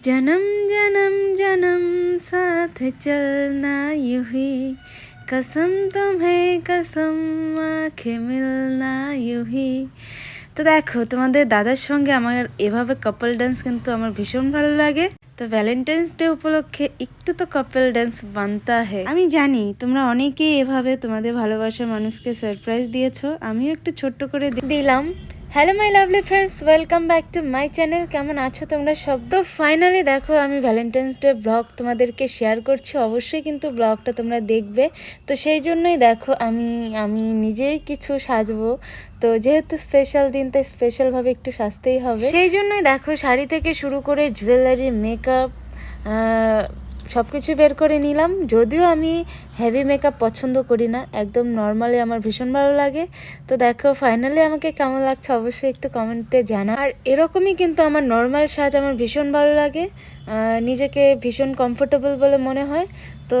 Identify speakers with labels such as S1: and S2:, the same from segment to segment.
S1: जन्म जन्म जन्म साथ चलना यूं ही कसम तुम्हें कसम आंखें मिलना यूं ही তো দেখো তোমাদের দাদার সঙ্গে আমার এভাবে কাপল ডান্স কিন্তু আমার ভীষণ ভালো লাগে তো ভ্যালেন্টাইন্স ডে উপলক্ষে একটু তো কাপল ডান্স বানতা হে আমি জানি তোমরা অনেকেই এভাবে তোমাদের ভালোবাসার মানুষকে সারপ্রাইজ দিয়েছো আমিও একটু ছোট্ট করে দি- দিলাম Hello my lovely friends welcome back to my channel কেমন আছো তোমরা? সব তো ফাইনালি দেখো, আমি ভ্যালেন্টাইন্স ডে ব্লগ তোমাদেরকে শেয়ার করছি। অবশ্যই কিন্তু ব্লগটা তোমরা দেখবে। তো সেই জন্যই দেখো, আমি আমি নিজেই কিছু সাজবো। তো যেহেতু স্পেশাল দিন, তাই স্পেশালভাবে একটু সাজতেই হবে। সেই জন্যই দেখো, শাড়ি থেকে শুরু করে জুয়েলারি মেকআপ সব কিছু বের করে নিলাম। যদিও আমি হেভি মেকআপ পছন্দ করি না, একদম নর্মালি আমার ভীষণ ভালো লাগে। তো দেখো ফাইনালি আমাকে কেমন লাগছে অবশ্যই একটু কমেন্টে জানা আর এরকমই কিন্তু আমার নর্মাল সাজ আমার ভীষণ ভালো লাগে। নিজেকে ভীষণ কমফোর্টেবল বলে মনে হয়। তো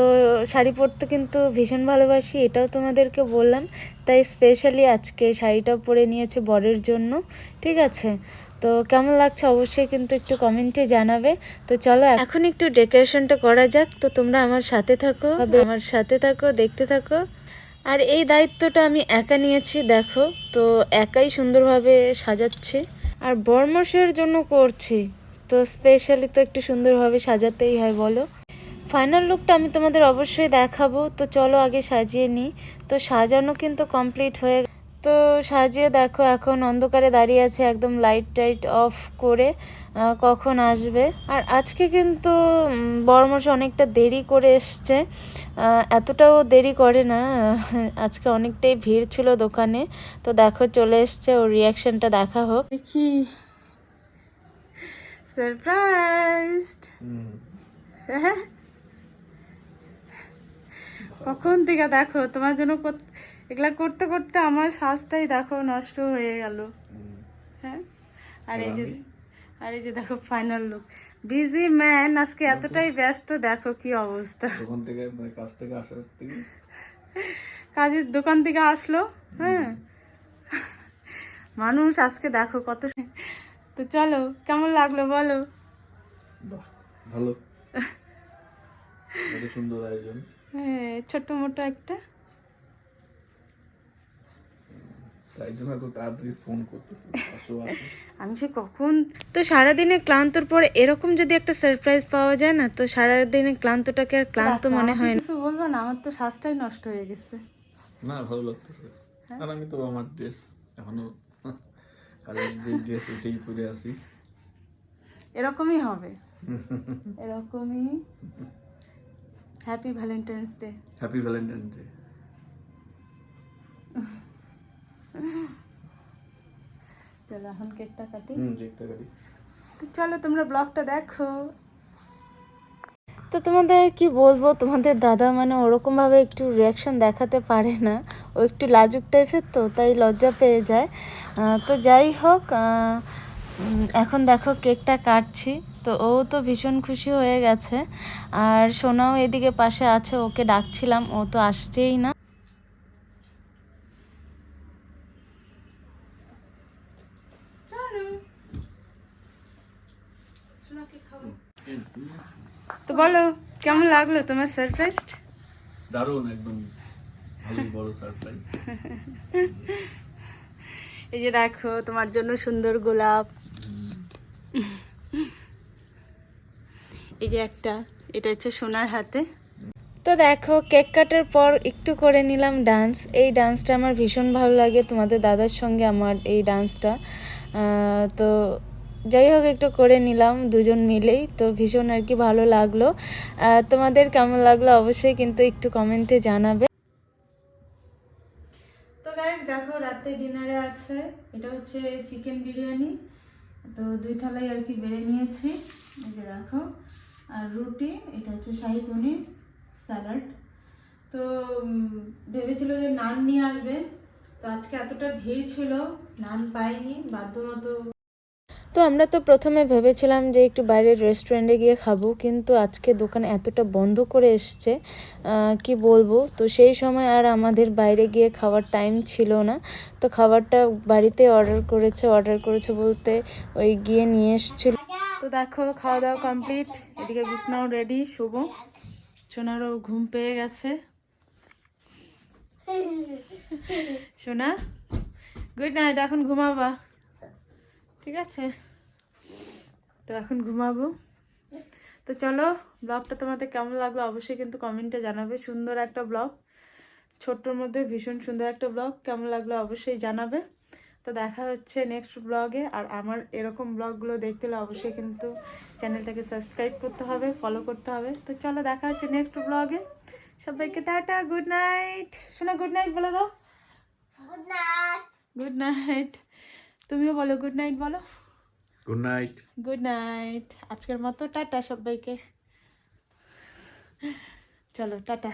S1: শাড়ি পরতে কিন্তু ভীষণ ভালোবাসি, এটাও তোমাদেরকে বললাম। তাই স্পেশালি আজকে শাড়িটাও পরে নিয়েছে বরের জন্য। ঠিক আছে? তো কেমন লাগছে অবশ্যই কিন্তু একটু কমেন্টে জানাবে। তো চলো এখন একটু ডেকোরেশনটা করা যাক তো তোমরা আমার সাথে থাকো আমার সাথে থাকো দেখতে থাকো। আর এই দায়িত্বটা আমি একা নিয়েছি দেখো তো একাই সুন্দরভাবে সাজাচ্ছে। আর বর্মশের জন্য করছি তো স্পেশালি তো একটু সুন্দরভাবে সাজাতেই হয় বলো। ফাইনাল লুকটা আমি তোমাদের অবশ্যই দেখাবো তো চলো আগে সাজিয়ে নিই। তো সাজানো কিন্তু কমপ্লিট হয়ে তো সাজিয়ে দেখো এখন অন্ধকারে দাঁড়িয়ে আছে একদম লাইট টাইট অফ করে কখন আসবে? আর আজকে কিন্তু উম, বড়মশ অনেকটা দেরি করে এসছে। এতটাও দেরি করে না আজকে অনেকটাই ভিড় ছিল দোকানে। তো দেখো চলে এসছে ওর রিয়াকশনটা দেখা হোক। দেখি। সারপ্রাইজ কখন থেকে দেখো তোমার জন্য কত- এগুলা করতে করতে আমার শ্বাসটাই দেখো নষ্ট হয়ে গেল। হ্যাঁ? আর এই যে আর এই যে দেখো ফাইনাল লুক বিজি ম্যান আজকে এতটাই ব্যস্ত দেখো কি অবস্থা।
S2: দোকান থেকে মানে কাজ থেকে আসার থেকে?
S1: কাজের দোকান থেকে আসলো হ্যাঁ? মানুষ আজকে দেখো কত তো চলো কেমন লাগল বলো?
S2: ভালো। সুন্দর আয়োজন।
S1: হ্যাঁ ছোট্ট মোটো একটা।
S2: তাই জন্য তো তাড়াতাড়ি ফোন করতেছি। আসো আসো।
S1: আমি সে কখন তো সারাদিনে ক্লান্তর পরে এরকম যদি একটা সারপ্রাইজ পাওয়া যায় না তো সারাদিনে ক্লান্তটাকে আর ক্লান্ত মনে হয় না। কিছু বলব না আমার তো শ্বাসটাই নষ্ট হয়ে গেছে।
S2: না ভালো লাগতেছে। আর আমি তো আমার ড্রেস এখনও কারণ যে ড্রেস এটাই পরে আছি।
S1: এরকমই হবে। এরকমই। Happy Valentine's day
S2: happy Valentine day
S1: চলো এখন কেকটা কাটি।
S2: গাড়ি
S1: তো চলো তোমরা ব্লগটা দেখো। তো তোমাদের কি বলব তোমাদের দাদা মানে ওরকম ভাবে একটু রিয়াকশন দেখাতে পারে না। ও একটু লাজুক টাইপের তো তাই লজ্জা পেয়ে যায়। তো যাই হোক এখন দেখো কেকটা কাটছি। তো ও তো ভীষণ খুশি হয়ে গেছে। আর সোনাও এদিকে পাশে আছে ওকে ডাকছিলাম ও তো আসছেই না। তো বলো কেমন লাগল তোমার সারপ্রাইজ
S2: দারুণ একদম ভালোই বড় সারপ্রাইজ
S1: এই যে দেখো তোমার জন্য সুন্দর গোলাপ। এই যে একটা এটা হচ্ছে সোনার হাতে। তো দেখো কেক কাটার পর একটু করে নিলাম ডান্স এই ডান্সটা আমার ভীষণ ভালো লাগে তোমাদের দাদার সঙ্গে আমার এই ডান্সটা তো যাই হোক, একটু করে নিলাম দুজন মিলেই। তো ভীষণ আর কি ভালো লাগল। তোমাদের কেমন লাগল অবশ্যই কিন্তু একটু কমেন্টে জানাবে। তো গাইজ দেখো, রাতে ডিনারে আছে। এটা হচ্ছে চিকেন বিরিয়ানি। তো দুই থালাই আর কি বেড়ে নিয়েছি। এই যে দেখো। আর রুটি, এটা হচ্ছে শাহি পনির স্যালাড। তো ভেবেছিল যে নান নিয়ে আসবে। তো আজকে এতটা ভিড় ছিল, নান পাইনি বাধ্য মতো তো আমরা তো প্রথমে ভেবেছিলাম যে একটু বাইরের রেস্টুরেন্টে গিয়ে খাব, কিন্তু আজকে দোকান এতটা বন্ধ করে এসছে কি বলব? তো সেই সময় আর আমাদের বাইরে গিয়ে খাওয়ার টাইম ছিল না। তো খাবারটা বাড়িতে অর্ডার করেছে অর্ডার করেছে বলতে ওই গিয়ে নিয়ে এসেছিল।
S3: তো দেখো খাওয়া দাওয়া কমপ্লিট এদিকে বিছনাও রেডি শুভ সোনারও ঘুম পেয়ে গেছে। সোনা গুড নাইট এখন ঘুমাবা। ঠিক আছে? তো এখন ঘুমাবো। তো চলো ব্লগটা তোমাদের কেমন লাগল অবশ্যই কিন্তু কমেন্টে জানাবে। সুন্দর একটা ব্লগ। ছোট্টর মধ্যে ভীষণ সুন্দর একটা ব্লগ। কেমন লাগল অবশ্যই জানাবে। তো দেখা হচ্ছে নেক্সট ব্লগে আর আমার এরকম ব্লগগুলো দেখতে হলে অবশ্যই কিন্তু চ্যানেলটাকে সাবস্ক্রাইব করতে হবে ফলো করতে হবে। তো চলো দেখা হচ্ছে নেক্সট ব্লগে সবাইকে টাটা গুড নাইট শোনা গুড নাইট বলে দাও।
S4: গুড নাইট
S3: গুড নাইট তুমিও বলো গুড নাইট বলো।
S2: গুড নাইট
S3: গুড নাইট আজকের মতো টাটা সবাইকে। চলো টাটা।